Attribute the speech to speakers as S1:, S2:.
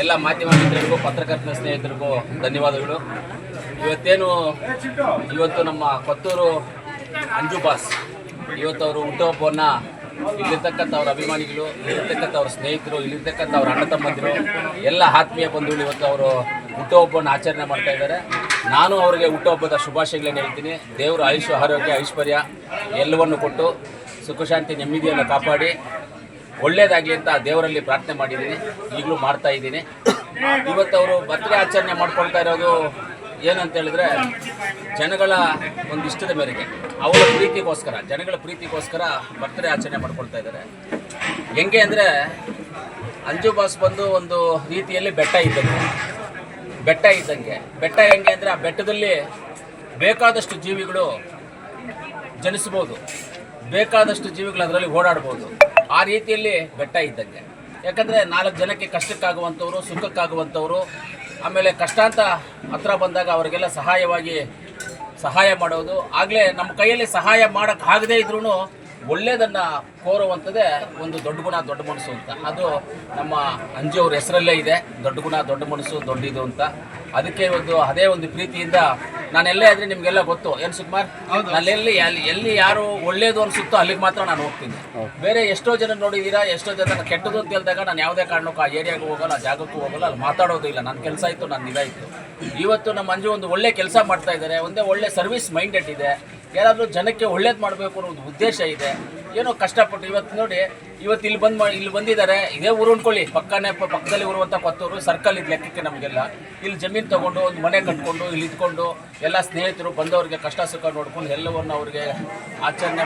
S1: ಎಲ್ಲ ಮಾಧ್ಯಮ ಮಿತ್ರರಿಗೂ ಪತ್ರಕರ್ತರ ಸ್ನೇಹಿತರಿಗೂ ಧನ್ಯವಾದಗಳು. ಇವತ್ತೇನು, ಇವತ್ತು ನಮ್ಮ ಕೊತ್ತೂರು ಅಂಜು ಬಾಸ್, ಇವತ್ತು ಅವರು ಹುಟ್ಟುಹಬ್ಬವನ್ನು ಇಲ್ಲಿರ್ತಕ್ಕಂಥ ಅವ್ರ ಅಭಿಮಾನಿಗಳು ಇಲ್ಲಿರ್ತಕ್ಕಂಥ ಅವ್ರ ಸ್ನೇಹಿತರು ಇಲ್ಲಿರ್ತಕ್ಕಂಥ ಅವ್ರ ಅಣ್ಣ ತಮ್ಮಂದಿರು, ಎಲ್ಲ ಆತ್ಮೀಯ ಬಂಧುಗಳು ಇವತ್ತು ಅವರು ಹುಟ್ಟುಹಬ್ಬವನ್ನು ಆಚರಣೆ ಮಾಡ್ತಾ ಇದ್ದಾರೆ. ನಾನು ಅವರಿಗೆ ಹುಟ್ಟುಹಬ್ಬದ ಶುಭಾಶಯಗಳನ್ನು ಹೇಳ್ತೀನಿ. ದೇವರು ಆಯುಷ್, ಆರೋಗ್ಯ, ಐಶ್ವರ್ಯ ಎಲ್ಲವನ್ನು ಕೊಟ್ಟು ಸುಖಶಾಂತಿ ನೆಮ್ಮದಿಯನ್ನು ಕಾಪಾಡಿ. ಒಳ್ಳೆಯದಾಗಿ ಅಂತ ದೇವರಲ್ಲಿ ಪ್ರಾರ್ಥನೆ ಮಾಡಿದ್ದೀನಿ. ಈಗಲೂ ಮಾಡ್ತಾ ಇದ್ದೀನಿ. ಇವತ್ತು ಅವರು ಬರ್ತ್ಡೇ ಆಚರಣೆ ಮಾಡ್ಕೊಳ್ತಾ ಇರೋದು ಏನಂತ ಹೇಳಿದ್ರೆ ಜನಗಳ ಒಂದು ಇಷ್ಟದ ಮೇರೆಗೆ. ಅವರ ಪ್ರೀತಿಗೋಸ್ಕರ, ಜನಗಳ ಪ್ರೀತಿಗೋಸ್ಕರ ಬರ್ತ್ಡೇ ಆಚರಣೆ ಮಾಡ್ಕೊಳ್ತಾ ಇದ್ದಾರೆ. ಹೆಂಗೆ ಅಂದರೆ ಅಂಜು ಬಾಸ್ ಬಂದು ಒಂದು ರೀತಿಯಲ್ಲಿ ಬೆಟ್ಟ ಇದ್ದಂಗೆ ಬೆಟ್ಟ ಇದ್ದಂಗೆ. ಬೆಟ್ಟ ಹೆಂಗೆ ಅಂದರೆ ಆ ಬೆಟ್ಟದಲ್ಲಿ ಬೇಕಾದಷ್ಟು ಜೀವಿಗಳು ಜನಿಸ್ಬೋದು. ಬೇಕಾದಷ್ಟು ಜೀವಿಗಳು ಅದರಲ್ಲಿ ಓಡಾಡ್ಬೋದು. ಆ ರೀತಿಯಲ್ಲಿ ಬೆಟ್ಟ ಇದ್ದಂಗೆ. ಯಾಕಂದರೆ ನಾಲ್ಕು ಜನಕ್ಕೆ ಕಷ್ಟಕ್ಕಾಗುವಂಥವ್ರು, ಸುಖಕ್ಕಾಗುವಂಥವ್ರು, ಆಮೇಲೆ ಕಷ್ಟ ಅಂತ ಹತ್ರ ಬಂದಾಗ ಅವರಿಗೆಲ್ಲ ಸಹಾಯವಾಗಿ ಸಹಾಯ ಮಾಡೋದು. ಆಗಲೇ ನಮ್ಮ ಕೈಯಲ್ಲಿ ಸಹಾಯ ಮಾಡೋಕ್ಕಾಗದೇ ಇದ್ರೂ ಒಳ್ಳೆಯದನ್ನು ಕೋರುವಂಥದ್ದೇ ಒಂದು ದೊಡ್ಡ ಗುಣ ದೊಡ್ಡ ಮನಸ್ಸು ಅಂತ. ಅದು ನಮ್ಮ ಅಂಜಿಯವ್ರ ಹೆಸರಲ್ಲೇ ಇದೆ. ದೊಡ್ಡ ಗುಣ ದೊಡ್ಡ ಮನಸ್ಸು ದೊಡ್ಡದು ಅಂತ. ಅದಕ್ಕೆ ಒಂದು ಅದೇ ಒಂದು ಪ್ರೀತಿಯಿಂದ ನಾನು ಎಲ್ಲೇ ಆದರೆ ನಿಮಗೆಲ್ಲ ಗೊತ್ತು. ಏನು ಸುಕುಮಾರ್? ನಾನೆಲ್ಲಿ ಎಲ್ಲಿ ಎಲ್ಲಿ ಯಾರು ಒಳ್ಳೇದು ಅನಿಸುತ್ತೋ ಅಲ್ಲಿಗೆ ಮಾತ್ರ ನಾನು ಹೋಗ್ತೀನಿ. ಬೇರೆ ಎಷ್ಟೋ ಜನ ನೋಡಿದ್ದೀರಾ ಎಷ್ಟೋ ಜನ ಕೆಟ್ಟದು ಅಂತ ಹೇಳಿದಾಗ ನಾನು ಯಾವುದೇ ಕಾರಣಕ್ಕೂ ಆ ಏರಿಯಾಗೂ ಹೋಗಲ್ಲ ಜಾಗಕ್ಕೂ ಹೋಗಲ್ಲ ಅಲ್ಲಿ ಮಾತಾಡೋದು ಇಲ್ಲ. ನನ್ನ ಕೆಲಸ ಇತ್ತು ನನ್ನ ಇದಾಯಿತು ಇವತ್ತು ನಮ್ಮ ಮಂಜು ಒಂದು ಒಳ್ಳೆ ಕೆಲಸ ಮಾಡ್ತಾ ಇದ್ದಾರೆ ಒಂದೇ ಒಳ್ಳೆ ಸರ್ವಿಸ್ ಮೈಂಡೆಡ್ ಇದೆ. ಯಾರಾದರೂ ಜನಕ್ಕೆ ಒಳ್ಳೇದು ಮಾಡಬೇಕು ಅನ್ನೋ ಒಂದು ಉದ್ದೇಶ ಇದೆ. ಏನೋ ಕಷ್ಟಪಟ್ಟು ಇವತ್ತು ನೋಡಿ ಇವತ್ತು ಇಲ್ಲಿ ಬಂದು ಇಲ್ಲಿ ಬಂದಿದ್ದಾರೆ. ಇದೇ ಊರು ಅಂದ್ಕೊಳ್ಳಿ ಪಕ್ಕನೇ ಪಕ್ಕದಲ್ಲಿ ಇರುವಂಥ ಕೊತ್ತೂರು ಸರ್ಕಲ್ ಇದು ಲೆಕ್ಕಕ್ಕೆ ನಮಗೆಲ್ಲ. ಇಲ್ಲಿ ಜಮೀನು ತೊಗೊಂಡು, ಒಂದು ಮನೆ ಕಟ್ಕೊಂಡು, ಇಲ್ಲಿ ಇದ್ಕೊಂಡು, ಎಲ್ಲ ಸ್ನೇಹಿತರು ಬಂದವರಿಗೆ ಕಷ್ಟ ಸುಖ ನೋಡ್ಕೊಂಡು ಎಲ್ಲವನ್ನು ಅವ್ರಿಗೆ ಆಚರಣೆ